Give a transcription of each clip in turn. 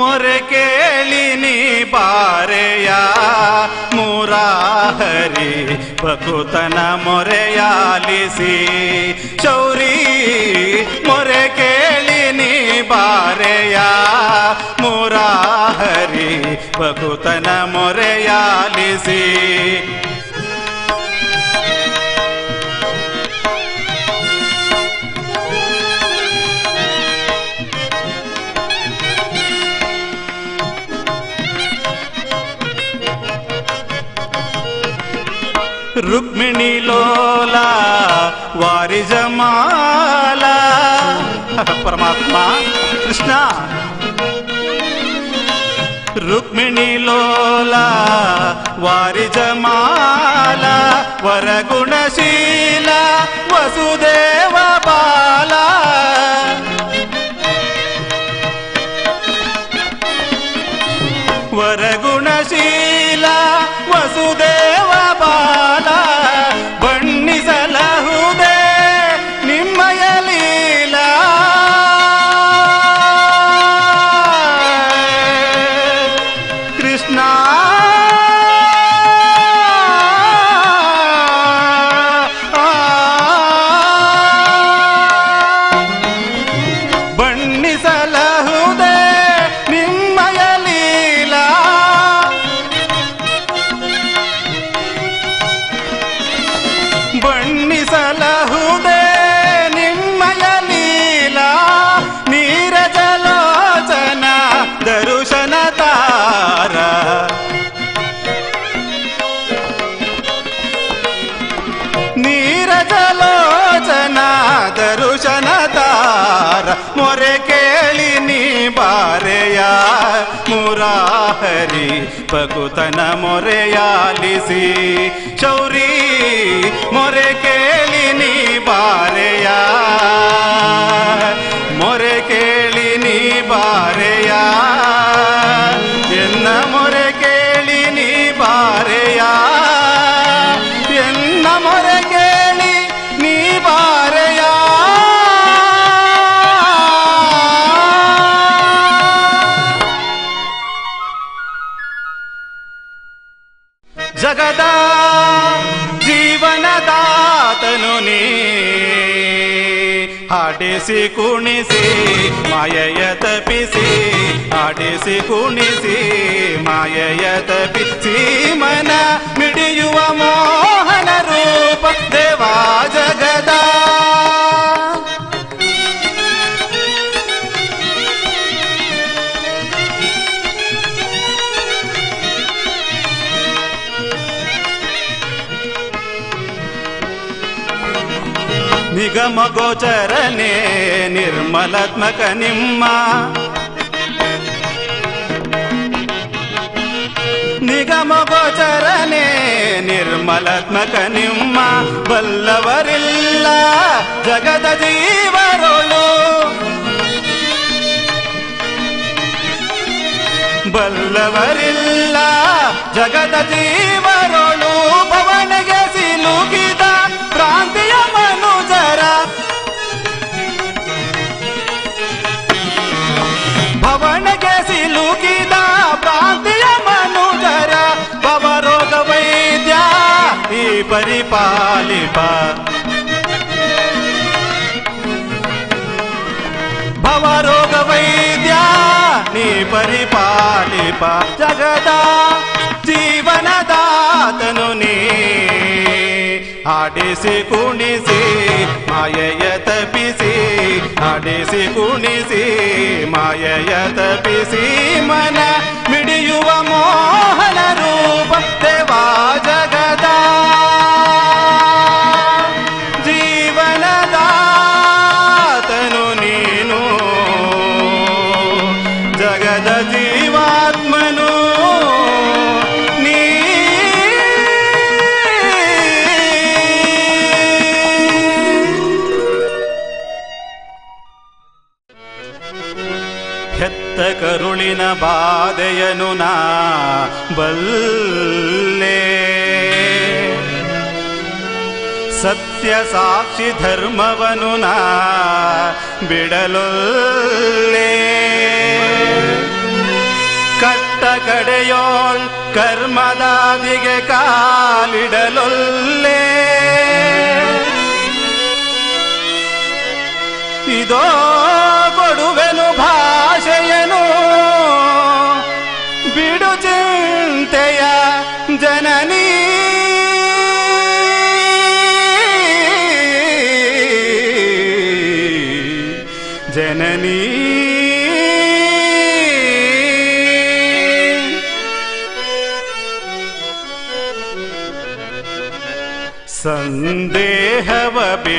ಮೊರೆ ಕೇಳಿ ನೀ ಬಾರೆಯ ಮುರಾಹರಿ ಬಕುತನ ಮೊರೆಯಾಲಿಸಿ ಚೌರಿ ಮೊರೆ ಕೇಳಿ ನೀ ಬಾರೆಯ ಮುರಾಹರಿ ಬಕುತನ ಮೊರೆಯಾಲಿಸಿ రుక్మిణిలోల వారి జమాల పరమాత్మ కృష్ణ. రుక్మిణిలోల వారి జమాల వరగుణశీల వసుదేవ ಮುರಾಹರಿ ಬಗುತನ ಮೊರೆಯಾಲಿಸಿ ಚೌರಿ ಮೊರೆ ಕೇಳಿ ನೀ ಬಾರೆಯ ಹಾಡಿಸಿ ಕುಣಿಸಿ ಮಾಯಯ ತಪಿಸಿ ಹಾಡಿಸಿ ಕುಣಿಸಿ ಮಾಯಯ ತಪಿಸಿ ಮನ ಮಿಡಿಯುವ ಮೋಹನ ರೂಪ ದೇವಾ ಜಗದ ನಿಗಮ ಗೋಚರನೆ ನಿರ್ಮಲಾತ್ಮಕ ನಿಮ್ಮ ನಿಗಮ ಗೋಚರನೆ ನಿರ್ಮಲಾತ್ಮಕ ನಿಮ್ಮ ಬಲ್ಲವರಿಲ್ಲ ಜಗದ ಜೀವರೊಳು ಬಲ್ಲವರಿಲ್ಲ ಜಗದ ಜೀವರೊಳು ಪವನಗೆ ಸಿಲುಕಿದ పరిపాలిప. భవరోగ వైద్యా నీ పరిపాలిప. జగదా జీవనదాతను నీ. ఆడేసి కుణిసి మాయయ తపిసి ఆడేసి కుణిసి మాయయ తపిసి మన మిడియువ మోహన రూప దేవా ಬಾಧೆಯನು ನಾ ಬಲ್ಲೆ. ಸತ್ಯ ಸಾಕ್ಷಿ ಧರ್ಮವನು ನಾ ಬಿಡಲೊಲ್ಲೇ. ಕಟ್ಟ ಕಡೆಯೋಳ್ ಕರ್ಮದಾದಿಗೆ ಕಾಲಿಡಲೊಲ್ಲೇ. ಇದೋ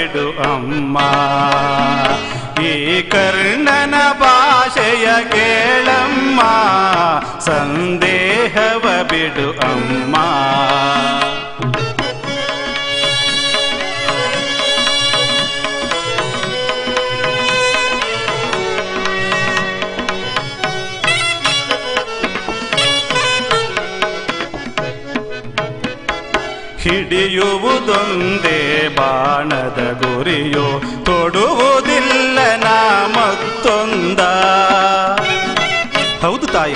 ಬೇಡು ಅಮ್ಮ ಈ ಕರ್ಣನ ಭಾಷೆಯ ಕೇಳಮ್ಮ ಸಂದೇಹವ ಬಿಡು ಅಮ್ಮ ಹಿಡಿಯುವುದೊಂದೇ ಬಾಣದ ಗುರಿಯೋ. ತೊಡುವುದಿಲ್ಲ ನಾ ಹೌದು ತಾಯಿ.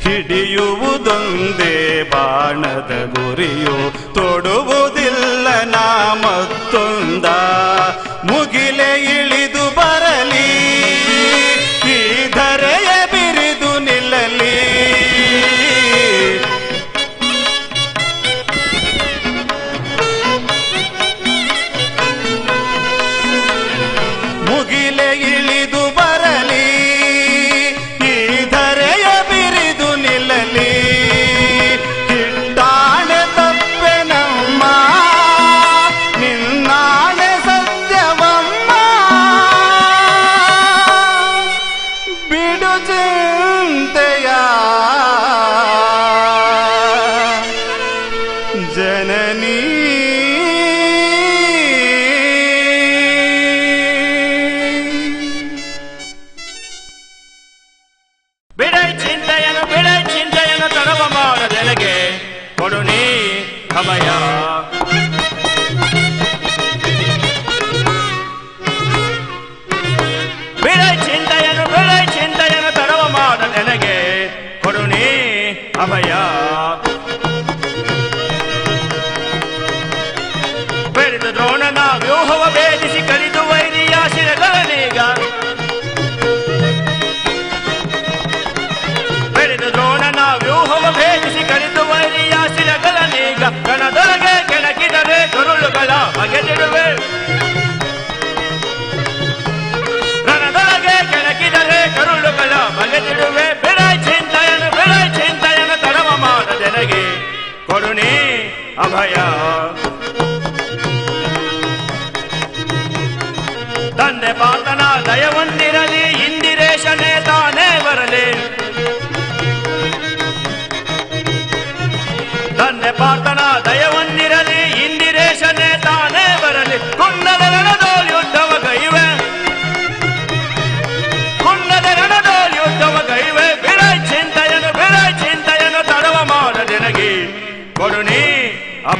ಹಿಡಿಯುವುದೊಂದೇ ಬಾಣದ ಗುರಿಯೋ. ತೊಡುವುದಿಲ್ಲ ನಾ ಮತ್ತೊಂದ. ಮುಗಿಲೆ ಇಳಿದು ಮಾಯಾ. ತಂದೆ ಪಾತನ ದಯವನ್ನಿರಲಿ ಇಂದಿರೇಶನೇ ತಾನೇ ಬರಲಿ. ತಂದೆ ಪಾತನ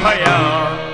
太阳。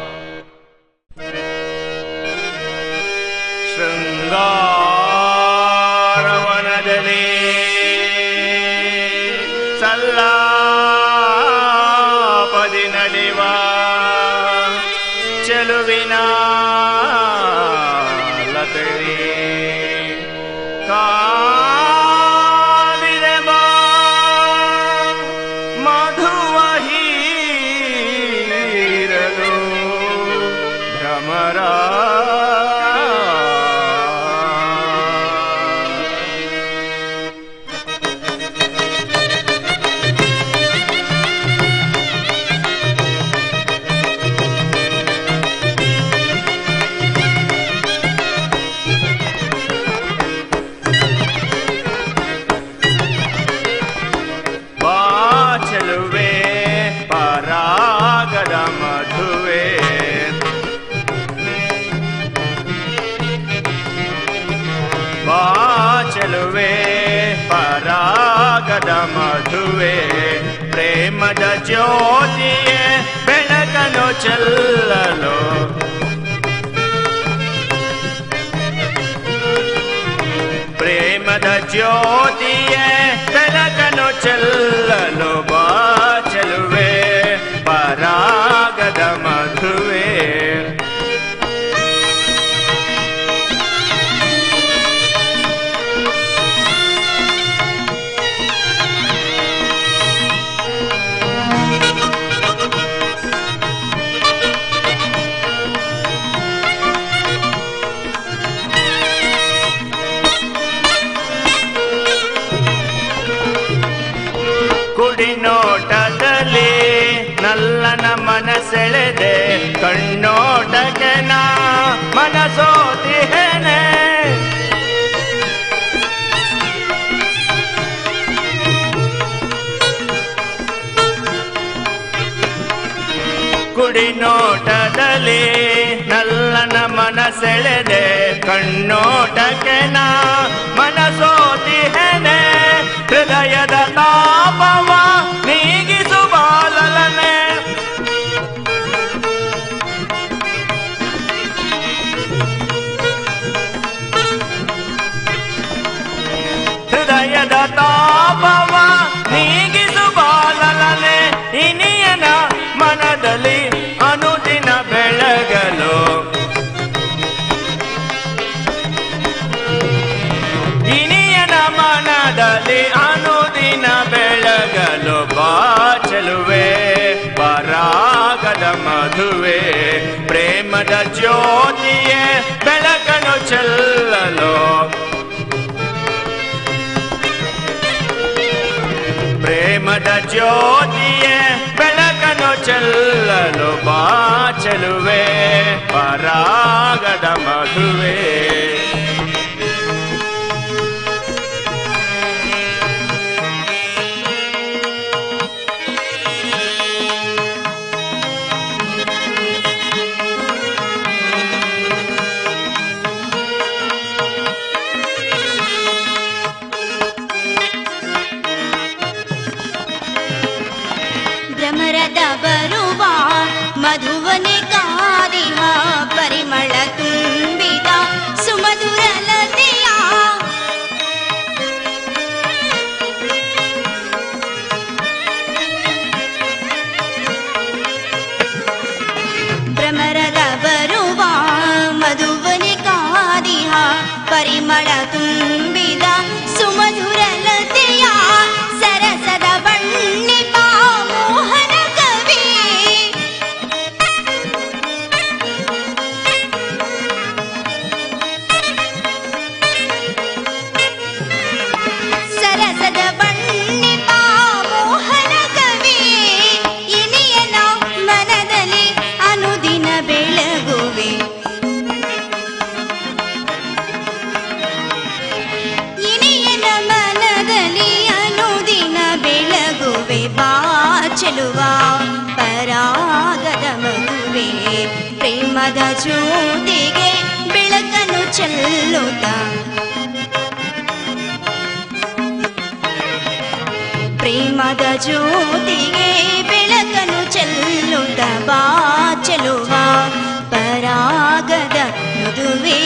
चलो प्रेम ज्योति है तलकनो चलो बा ಮನಸೆಳೆದೆ ಕಣ್ಣೋಟಕ್ಕೆ ನಾ ಮನಸೋತಿಹೇನೆ ಕುಡಿನೋಟದಲ್ಲಿ ನಲ್ಲನ ಮನಸೆಳೆದೆ ಕಣ್ಣೋಟಕ್ಕೆ ನಾ ಮನಸೋತಿಹೇನೆ ಹೃದಯದ ತಾಪವ ಹೃದಯದ ತಾಪವ ನೀಗಿಸುವಾಲನೆ ಇನಿಯನ ಮನದಲ್ಲಿ ಅನುದಿನ ಬೆಳಗಲು. ಇನಿಯನ ಮನದಲ್ಲಿ ಅನುದಿನ ಬೆಳಗಲು ಬಾಚಲುವೆ ಪರಾಗದ ಮಧುವೆ, ಪ್ರೇಮದ ಜ್ಯೋತಿಯೇ, ಬೆಳಕನು ಚೆಲ್ಲಲು ಜ್ಯೋತಿಯೇ ಬೆಳಕನು ಚೆಲ್ಲಲು ಬಾಚಲುವೆ ಪರಾಗದ ಮಧುವೆ. ಜ್ಯೋತಿಗೆ ಬೆಳಕನ್ನು ಚೆಲ್ಲುತ್ತ ಪ್ರೇಮದ ಜ್ಯೋತಿಗೆ ಬೆಳಕನ್ನು ಚೆಲ್ಲುತ್ತ ಬಾ ಚೆಲುವ ಪರಾಗದ ಮದುವೆ